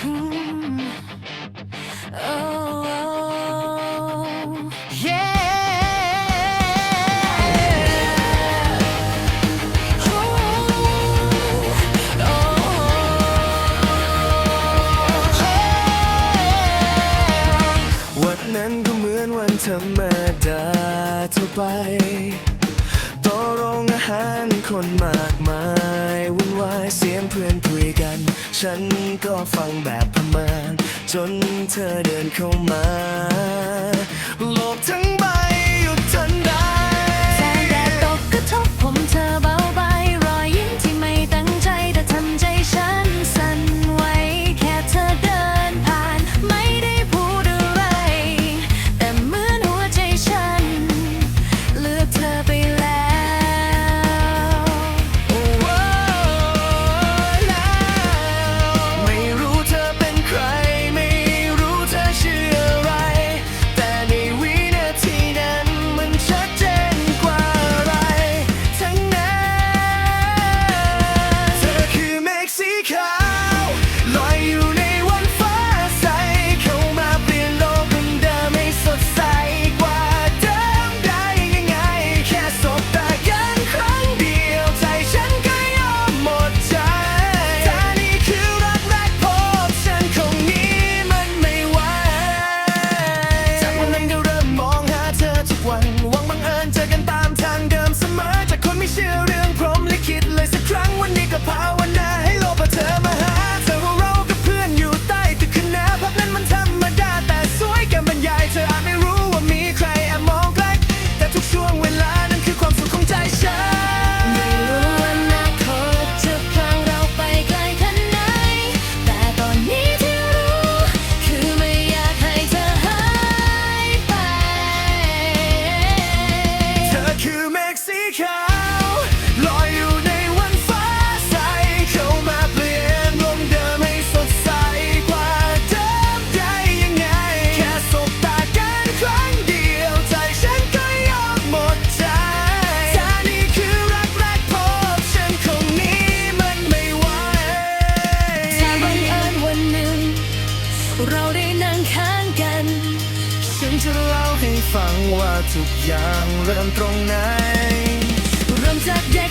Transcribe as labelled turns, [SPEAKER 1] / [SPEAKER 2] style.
[SPEAKER 1] วันนั้นก็เหมือนวันธรรมดาทั่วไปต่อโรงอาหารคนมากมาย เสียงเพื่อนคุยกัน ฉันก็ฟังแบบประมาณ จนเธอเดินเข้ามา โลบทั้
[SPEAKER 2] ง Because ฟังว่า
[SPEAKER 1] ทุกอย่างเริ่มตรงไห
[SPEAKER 2] น เริ่
[SPEAKER 1] มจาก
[SPEAKER 2] เด็ก